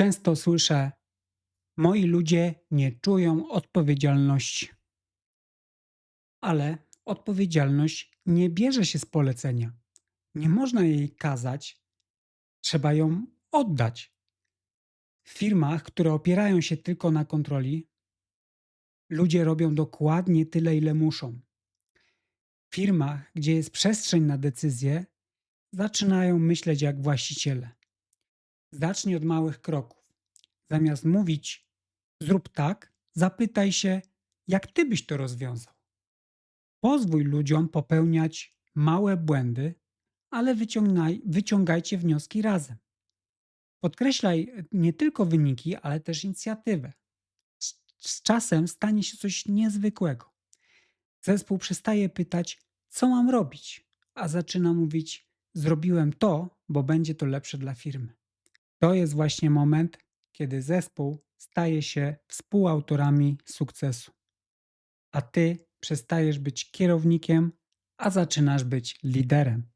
Często słyszę: Moi ludzie nie czują odpowiedzialności. Ale odpowiedzialność nie bierze się z polecenia. Nie można jej kazać, trzeba ją oddać. W firmach, które opierają się tylko na kontroli, ludzie robią dokładnie tyle, ile muszą. W firmach, gdzie jest przestrzeń na decyzje, zaczynają myśleć jak właściciele. Zacznij od małych kroków. Zamiast mówić, zrób tak, zapytaj się, jak ty byś to rozwiązał. Pozwól ludziom popełniać małe błędy, ale wyciągajcie wnioski razem. Podkreślaj nie tylko wyniki, ale też inicjatywę. Z, z czasem stanie się coś niezwykłego. Zespół przestaje pytać, co mam robić, a zaczyna mówić, zrobiłem to, bo będzie to lepsze dla firmy. To jest właśnie moment, kiedy zespół staje się współautorami sukcesu. A ty przestajesz być kierownikiem, a zaczynasz być liderem.